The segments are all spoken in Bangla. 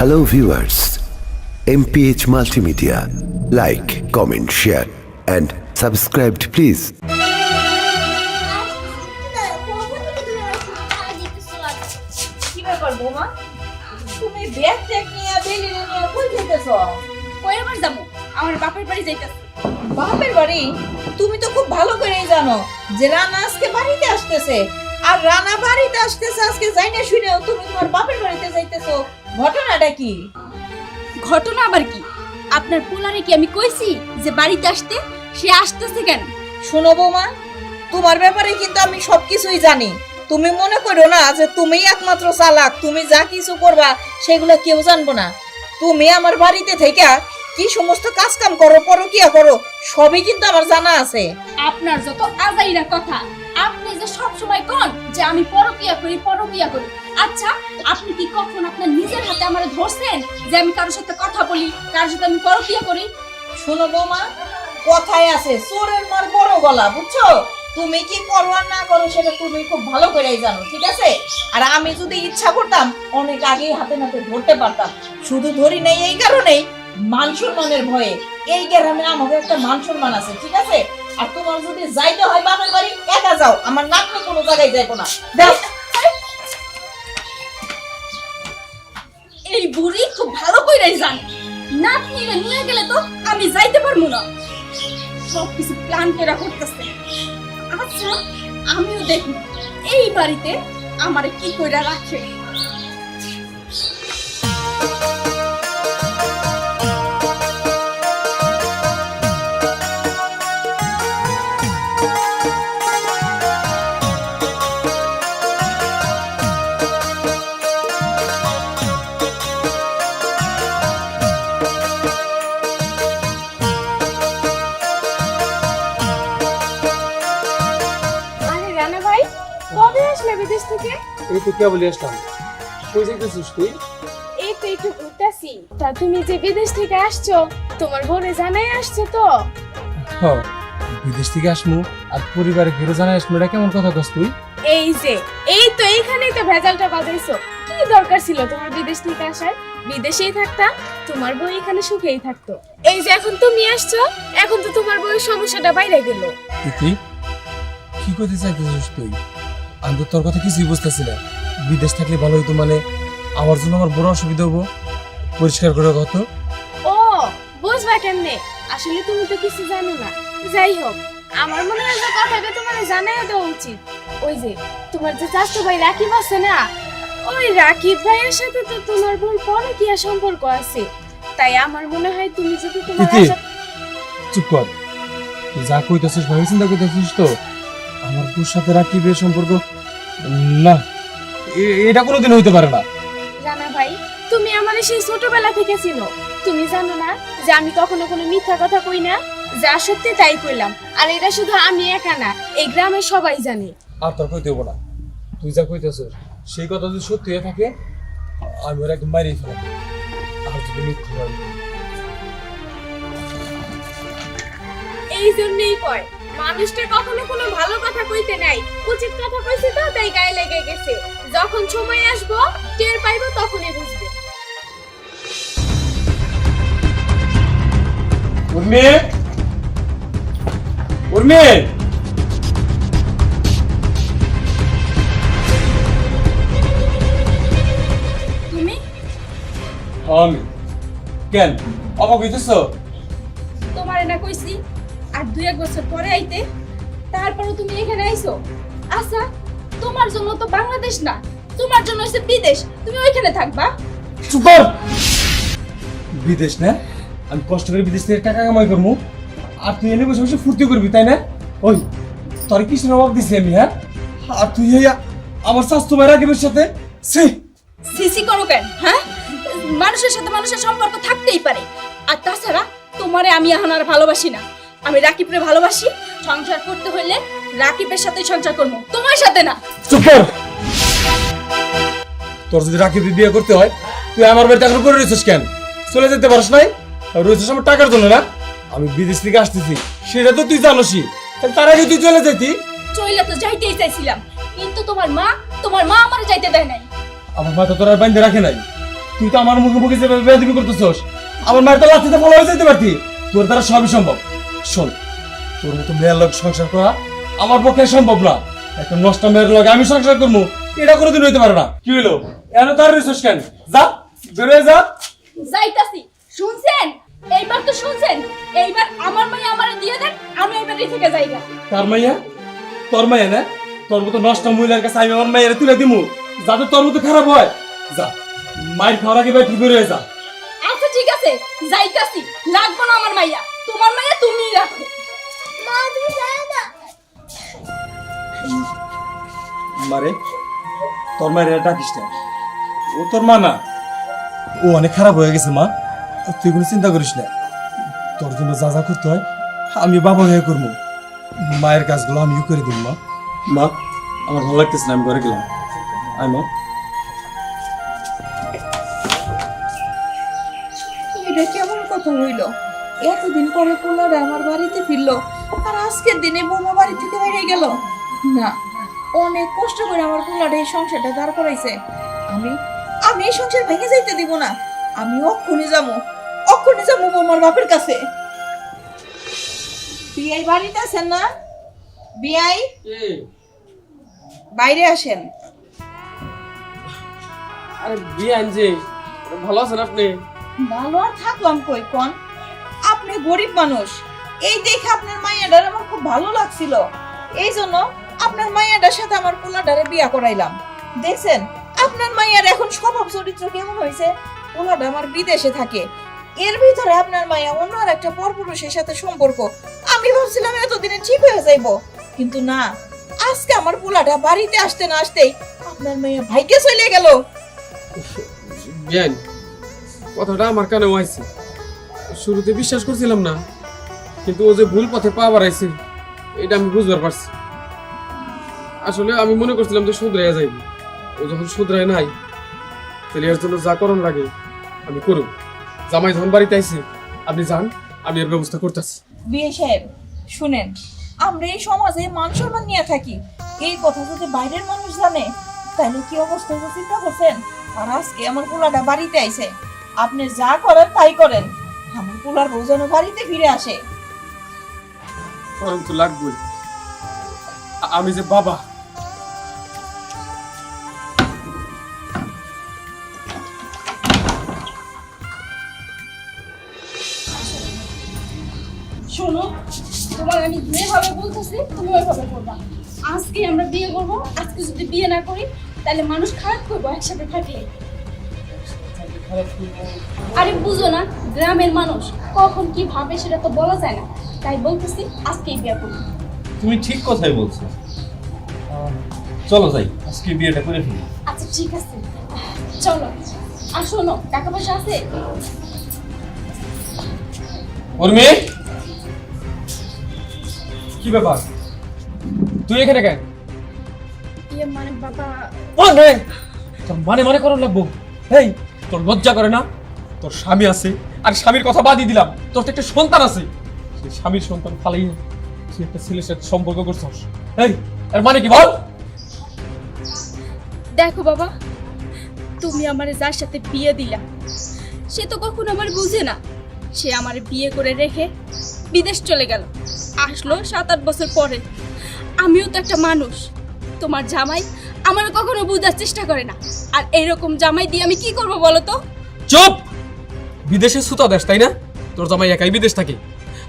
Hello viewers MPH Multimedia. Like, comment, share and subscribe please. কি ব্যাপার বৌমা তুমি বাপের বাড়ি তুমি তো খুব ভালো করেই জানো যে রানা আজকে বাড়িতে আসতেছে আর রানা বাড়িতে আসতেছে আজকে যাই না শুনেও তুমি তোমার বাপের বাড়িতে যাইতেছো। ঘটনাটা কি? ঘটনা আবার কি? আপনার পোলারে কি আমি কইছি যে বাড়িতে আসতে? সে আসতেছে কেন? শোনো বৌমা তোমার ব্যাপারে কিন্তু আমি সবকিছুই জানি। তুমি মনে করো না যে তুমিই একমাত্র চালাক তুমি যা কিছু করবা সেগুলো কেউ জানব না। তুমি আমার বাড়িতে থেকে কি সমস্ত কাজ কাম করো পরকিয়া করো সবই কিন্তু আমার জানা আছে। আপনার যত আজাইরা কথা আপনি যে সব সময় কোন যে আমি পরকিয়া করি পরকিয়া করি। আচ্ছা আপনি কি কখন আপনার নিজের হাতে আমার ধরছেন যে আমি কারোর সাথে কথা বলি, কারোর সাথে আমি পরকিয়া করি? শোনো বৌমা কথায় আছে, চোরের মার বড় গলা, বুঝছ? তুমি কি করো আর না করো সেটা তুমি খুব ভালো করেই জানো, ঠিক আছে? আর আমি যদি ইচ্ছা করতাম, অনেক আগেই হাতে নাতে ধরতে পারতাম। শুধু ধরি নেই এই কারণেই, মান সম্মানের ভয়ে। এই গ্রামে আমাদের একটা মান আছে, ঠিক আছে? আর তোমার যদি যাইতে হয় বাপের বাড়ি, একা যাও। আমার কোনো জায়গায় না। এই বুড়ি খুব ভালো কইরাই জানে। নাতনিরে নিয়ে গেলে তো আমি যাইতে পারব না। সব কিছু প্ল্যান করে করতেছে। আচ্ছা আমিও দেখি। এই বাড়িতে আমারে কি কইরা রাখে? আসলে বিদেশ থেকে? এই তো কেবলই আসলাম। কই যাইতেছিস তুই? এই তো একটু ঘুরতেছি। তা তুমি যে বিদেশ থেকে আসছো তোমার বোনে জানাই আসছো তো? বিদেশ থেকে আসমু আর পরিবারে ঘুরে জানাই আসমু এটা কেমন কথা কস তুই? এই যে এই তো এইখানেই তো ভেজালটা বাজাইছো। কি দরকার ছিল তোমার বিদেশ থেকে আসার? বিদেশেই থাকতাম তোমার বই এখানে সুখেই থাকতো। এই যে এখন তুমি আসছো এখন তো তোমার বই সমস্যাটা বাইরে গেল। কি করতে চাইতেছিস তুই? আমি তো তোর কথা কিছুই বুঝতেছি না। বিদেশ থাকলে ভালো হইতো মানে আমার জন্য আমার বড় অসুবিধা হব। পরিষ্কার করে কত ও বুঝবা কেমনে? আসলে তুমি তো কিছু জানো না। যাই হোক আমার মনে হয় যে কথাটা তোমার জানাই দেওয়া উচিত। ওই যে তোমার যে চাচতো ভাই রাকিব আছে না ওই রাকিব ভাইয়ের সাথে তো তোমার বোন পরে কি সম্পর্ক আছে। তাই আমার মনে হয় তুমি যদি তোমার চুপ কর। তুই যা কইতেছিস ভাবে চিন্তা করতেছিস তো। আমার তোর সাথে রাখিবের সম্পর্ক? না। এটা কোনোদিন হইতে পারে না। জানা ভাই তুমি আমার সেই ছোটবেলা থেকে চিনো। তুমি জানো না যে আমি কখনো কোনো মিথ্যা কথা কই না? যা সত্যি তাই কইলাম। আর এটা শুধু আমি একা না এই গ্রামের সবাই জানে। আর তোর কইতে হব না। তুই যা কইতেছিস সেই কথা যদি সত্যি হয়ে থাকে আমি ওর একদম বাইরেই ফেলাম আর যদি মিথ্যে এই জন্যই কয় মানুষটা কখনো কোনো ভালো কথা কইতে নাই। উচিত কথা কইছে তো তাই গায়ে লেগে গেছে। যখন সময় আসব টের পাইবো তখনই বুঝব। উর্মি! উর্মি! তুমি? আমি। কেন? অবাক হইতেছ? তোমারে না কইছি দুই এক বছর পরে আইতে তারপরও তুমি এখানে আইছো। আচ্ছা তোমার জন্য তো বাংলাদেশ না তোমার জন্য হচ্ছে বিদেশ তুমি ওইখানে থাকবা? চুপ কর! বিদেশ না? আমি কষ্ট করে বিদেশ থেকে টাকা কামাই করব। আর তুই এনে বসে বসে ফুর্তি করবি তাই না? ওই তোর কিসের অভাব দিছি আমি হ্যাঁ? আর তুই আমার স্বাস্থ্য ভাই রাখিবের সাথে সে সিসি করো কেন হ্যাঁ? মানুষের সাথে মানুষের সম্পর্ক থাকতেই পারে। আর তাছাড়া তোমারে আমি এখন আর ভালোবাসি না। আমি রাকিবরে ভালোবাসি। সংসার করতে হইলে রাকিবের সাথে সংসার করব। তোমার সাথে না। চুপ কর। তোর যদি রাকিব বিয়ে করতে হয় তুই আমার বাড়িতে এখন করে রয়েছিস কেন? চলে যেতে পারস নাই? আর রয়েছিস আমার টাকার জন্য না? আমি বিদেশ থেকে আসতেছি। সেটা তো তুই জানোসই। তাহলে তার আগে তুই চলে যেতি চইলা তো যাইতেই চাইছিলাম। কিন্তু তোমার মা তোমার মা আমার যাইতে দেয় নাই। আমার মাথা তোর আর বাইন্ধে রাখে নাই। তুই তো আমার মুখে মুখে যেভাবে বেয়াদবি করতেছস আমার মায়ের তো লাঠিতে ফলো হয়ে যেতে পারতি। তোর দ্বারা সবই সম্ভব। শোন তোর মতো মেয়ের লোক সংসার করা আমার পক্ষে সম্ভব না। একটা নষ্ট মেয়ের লোক আমি সংসার করব এটা কোনোদিন হইতে পারে না। কি হইল? এনে তার রিসোর্স কেন? যা বেরোয় যা। যাইতাছি শুনছেন? এইবার তো শুনছেন? এইবার আমার মাইয়া আমারে দিয়ে দেন আমি এইবার থেকে যাইগা তার মাইয়া? তোর মাইয়া না? তোর মতো নষ্ট মহিলার কাছে আমি আমার মাইয়ারে তুলে দিমু। যাতে তোর মতো খারাপ হয়। যা মায়ের খাওয়ার আগে ভাই ঠিক হয়ে যা। আচ্ছা ঠিক আছে যাইতাছি। লাগবো না আমার মাইয়া। তোমার মাইয়া তুমিই রাখো। মা তুমি যাও না। মারে তোর মায়ের এটা ও তোর মা না। ও অনেক খারাপ হয়ে গেছে মা। তুই কোনো চিন্তা করিস না। তোর জন্য যা যা করতে হয় আমি বাবা হয়ে করব। মায়ের কাজগুলো আমিও করে দিব মা। মা আমার ভালো লাগতেছে না আমি ঘরে গেলাম। আয় মা। এটা কেমন কথা হইল? এতদিন পরে পোলারে আমার বাড়িতে ফিরলো আর আজকের দিনে বোমা বাড়ি থেকে বেরিয়ে গেল। না অনেক কষ্ট করে আমার পোলারে এই সংসারটা দাঁড় করাইছে। আমি আমি এই সংসার ভেঙে যাইতে দিব না। আমি অক্ষণে যাব অক্ষণে যাব বোমার বাপের কাছে। বিয়াই বাড়িতে আছেন না? বিয়াই? বাইরে আসেন। আরে বিয়ান যে ভালো আছেন আপনি? ভালো আর থাকলাম কই কোন? আপনি গরিব মানুষ। এই দেখে আপনার মাইয়াডার আমার খুব ভালো লাগছিল। এই জন্য আপনার মাইয়াডার সাথে আমার পোলাডারে বিয়া করাইলাম। দেখছেন, আপনার মাইয়ার এখন স্বভাব চরিত্র কেমন হয়েছে? পোলাডা আমার বিদেশে থাকে। এর ভিতরে আপনার মাইয়া অন্য আর একটা পরপুরুষের সাথে সম্পর্ক। আমি ভাবছিলাম এতদিনে ঠিক হয়ে যাইব। কিন্তু না, আজকে আমার পোলাটা বাড়িতে আসতে না আসতেই আপনার মাইয়া ভাইকে চলে গেল। কথাটা আমার কানে হয়েছে শুরুতে বিশ্বাস করছিলাম না, কিন্তু ও যে ভুল পথে পা বাড়াইছে, এটা আমি বুঝবার পারছি। আসলে আমি মনে করছিলাম যে শুধরাইয়া যাইব। ও যখন শুধরায় নাই, তাহলে এর জন্য যা করণ লাগে, আমি করব জামাই যখন বাড়িতে আইছে, আপনি যান, আমি এর ব্যবস্থা করতেছি। বিয়ে সাহেব, শুনেন, আমরা এই সমাজে মান সম্মান নিয়ে থাকি। এই কথা যদি বাইরের মানুষ জানে, তাহলে কি অবস্থা হইবে চিন্তা করছেন? আর আজকে আমার পোলাটা বাড়িতে আইছে। আপনি যা করেন তাই করেন। আমার পোলার বউ বাড়িতে ফিরে আসে। করণ তো লাগবেই আমি যে বাবা। শোনো তোমার আমি যেভাবে বলতেছি তুমি ওইভাবে করবা। আজকে আমরা বিয়ে করব আজকে যদি বিয়ে না করি তাহলে মানুষ খারাপ করব একসাথে থাকলে। আরে বুঝো না গ্রামের মানুষ কখন কি ভাবে সেটা তো বলা যায় না। তাই বলতেছি আজকেই বিয়ে করব। তুমি ঠিক কথাই বলছো। চলো যাই আজকে বিয়েটা করে ফেলি। আচ্ছা ঠিক আছে। চলো। আর শোনো টাকা পয়সা আছে? উর্মি! কি ব্যাপার? তুই এখানে কেন? ইয়ে মানে বাবা মানে মানে করার লাগবো। এই তোর লজ্জা করে না? তোর স্বামী আছে। আর স্বামীর কথা বাদই দিলাম। তোর তো একটা সন্তান আছে। সেই স্বামীর সন্তান ফালাই তুই একটা ছেলের সাথে সম্পর্ক করছস। এই, এর মানে কি বল? দেখো বাবা, তুমি আমার যার সাথে বিয়ে দিলা, সে তো কখনো আমার বুঝে না। সে আমার বিয়ে করে রেখে বিদেশ চলে গেল। আসলো সাত আট বছর পরে। আমিও তো একটা মানুষ। তোমার জামাই আমার কখনো বোঝার চেষ্টা করে না। আর এরকম জামাই দিয়ে আমি কি করব বলো তো? চুপ! বিদেশে সুতা দেশ, তাই না? তোর জামাই একাই বিদেশ থাকে।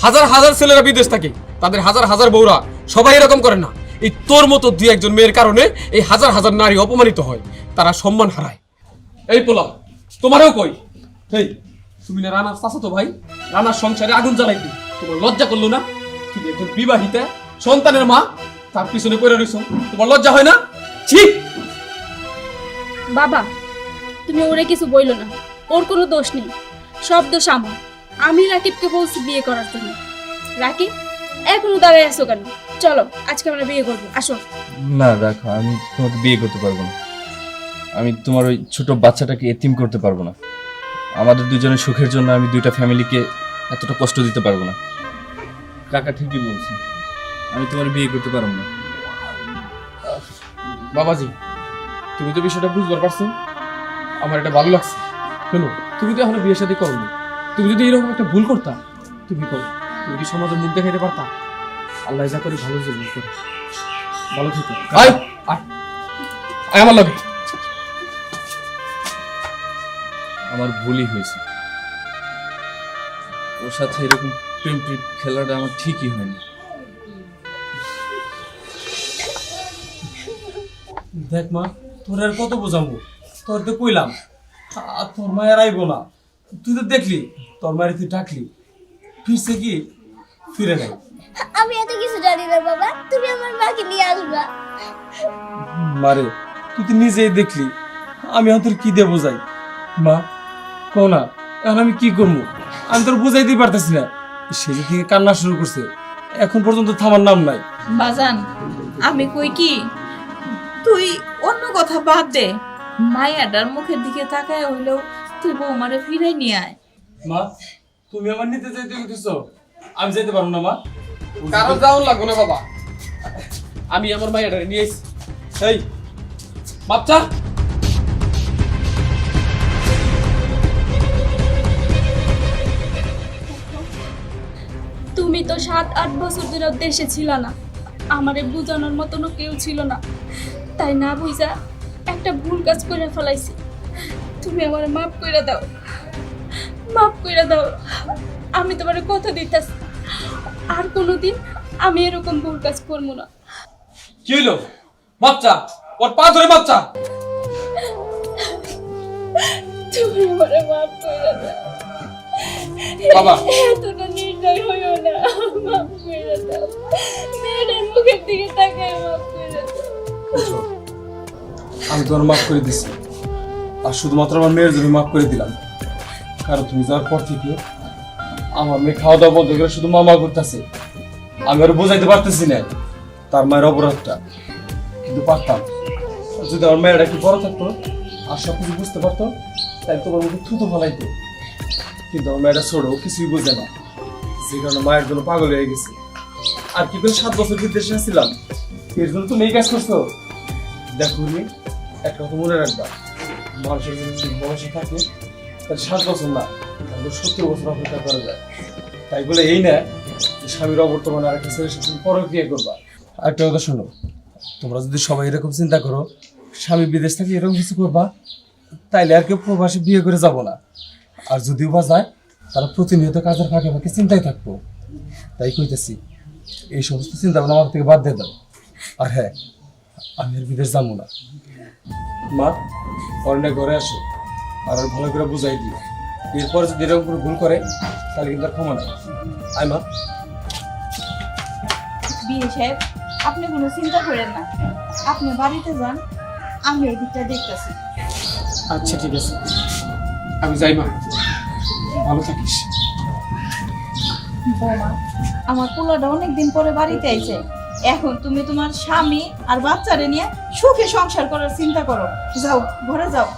হাজার হাজার ছেলেরা বিদেশ থাকে। তাদের হাজার হাজার বউরা সবাই এরকম করে না। এই তোর মতো দুই একজন মেয়ের কারণে এই হাজার হাজার নারী অপমানিত হয়। তারা সম্মান হারায়। এই পোলাও, তোমারও কই? এই তুমি না রানার চাচা তো ভাই? রানার সংসারে আগুন জ্বালাইতে। তোমার লজ্জা করল না? তুমি একজন বিবাহিতা, সন্তানের মা। তার পিছনে পড়ে রইছো। তোমার লজ্জা হয় না? ঠিক বাবা তুমি ওরে কিছু বইলো না। ওর কোনো দোষ নেই। সব দোষ আমার। আমি রাকিবকে বলছি বিয়ে করার জন্য। রাকিব এখনও দাঁড়ায় আছো কেন? চলো আজকে আমরা বিয়ে করব। আসো। না দেখো আমি তোমাকে বিয়ে করতে পারব না। আমি তোমার ওই ছোট বাচ্চাটাকে এতিম করতে পারব না। আমাদের দুজনের সুখের জন্য আমি দুইটা ফ্যামিলিকে এতটা কষ্ট দিতে পারব না। কাকা ঠিকই বলছে। আমি তোমার বিয়ে করতে পারব না। বাবাজি তুমি তো বিষয়টা বুঝবার পারছ। আমার এটা ভালো লাগছে। শোনো তুমি তো এখনও বিয়ে সাথে করো না তুমি যদি এরকম একটা ভুল করতা তুমি করো। তুমি কি সমাজের মুখ দেখাইতে পারতা? আল্লাহ যা করে ভালো জীবন করে ভালো থেকো। আয়! আয় আয়। আমার লাগে। আমার ভুলই হয়েছে। ওর সাথে এরকম প্রেম প্রেম খেলাটা আমার ঠিকই হয়নি। দেখ মা তোর আর কত বোঝাবো? তোর তো কইলাম আর তোর মায়ের আইবো না। তুই তো দেখলি তোর মায়ের তুই ডাকলি। ফিরছে কি? ফিরে নাই। আমি এত কিছু জানি না বাবা তুমি আমার মাকে নিয়ে আসবা। মারে তুই তো নিজেই দেখলি আমি এখন তোর কি দিয়ে বোঝাই? মা কো না এখন আমি কি করব? আমি তোর বুঝাইতেই পারতেছি না। সে যে থেকে কান্না শুরু করছে এখন পর্যন্ত থামার নাম নাই। বাজান আমি কই কি? তুই অন্য কথা বাদ দে। মায়াটার মুখের দিকে তাকায় হইলেও তুই বৌমারে ফিরাই নিয়ে আয়। মা তুমি আমার নিতে যাইতে গেছ আমি যেতে পারব না মা। কারণ যাও লাগবো না বাবা। আমি আমার মায়ের নিয়ে এসেছি এই বাচ্চা! তুমি তো সাত আট বছর ধরে দেশে ছিল না। আমারে বোঝানোর মতনও কেউ ছিল না। তাই না বুঝা একটা ভুল কাজ করে ফেলাইছি। তুমি আমার মাফ করে দাও। মাফ করে দাও। আমি তোমার কথা দিতেছি। আর কোনোদিন আমি এরকম ভুল কাজ করব না। কি হইল? বাচ্চা ওর পা ধরে বাচ্চা। তুমি আমার মাফ করে দাও। বাবা। এতটা নির্দয় হইও না। মাফ করে দাও। মেয়েটার মুখের দিকে তাকায় মাফ আমি তোমার মাফ করে দিছি। আর শুধুমাত্র আমার মেয়ের জন্য মাফ করে দিলাম। কারণ তুমি যাওয়ার পর থেকে আমার মেয়ে খাওয়া দাওয়া বন্ধ করে শুধু মামা করতেছে আমি আর বোঝাইতে পারতেছি না তার মায়ের অপরাধটা। কিন্তু পারতাম। যদি আমার মেয়েরা একটু বড় থাকতো আর সব কিছু বুঝতে পারতো তাই তোমার মধ্যে থুতু ফলাইতো। কিন্তু আমার মেয়েটা ছোট কিছুই বোঝে না। যে কারণে মায়ের জন্য পাগল হয়ে গেছে। আর কি করে সাত বছর বিদেশে আসছিলাম এর জন্য তুমি এই কাজ করছ? দেখো একটা কথা মনে রাখবা, মানুষের যদি বয়সে থাকে, তাহলে সাত বছর না, তাহলে সত্তর বছর অপেক্ষা করা যায়। তাই বলে এই না যে স্বামীর অবর্তমানে আর একটা ছেলের সাথে পরক্রিয়া করবা। আরেকটা কথা শোনো, তোমরা যদি সবাই এরকম চিন্তা করো, স্বামী বিদেশ থেকে এরকম কিছু করবা, তাইলে আর কেউ প্রবাসী বিয়ে করে যাব না। আর যদিও বা যায়, তারা প্রতিনিয়ত কাজের ফাঁকে ফাঁকে চিন্তায় থাকব। তাই কইতেছি, এই সমস্ত চিন্তা ভাবনা আমার থেকে বাদ দিয়ে দাও। আর হ্যাঁ আমি আর বিদেশ যাব না। মা অরণ্যা ঘরে আসো। আর ওর ভালো করে বুঝাই দিও। এরপর যদি এরকম করে ভুল করে তাহলে কিন্তু আর ক্ষমা না আয় মা। বিয়ে সাহেব আপনি কোনো চিন্তা করেন না। আপনি বাড়িতে যান আমি এই দিকটা দেখতেছি। আচ্ছা ঠিক আছে। আমি যাই মা। ভালো থাকিস। বৌমা আমার পোলাটা অনেকদিন পরে বাড়িতে আইছে। এখন তুমি তোমার স্বামী আর বাচ্চারে নিয়ে সুখে সংসার করার চিন্তা করো। যাও, ঘরে যাও।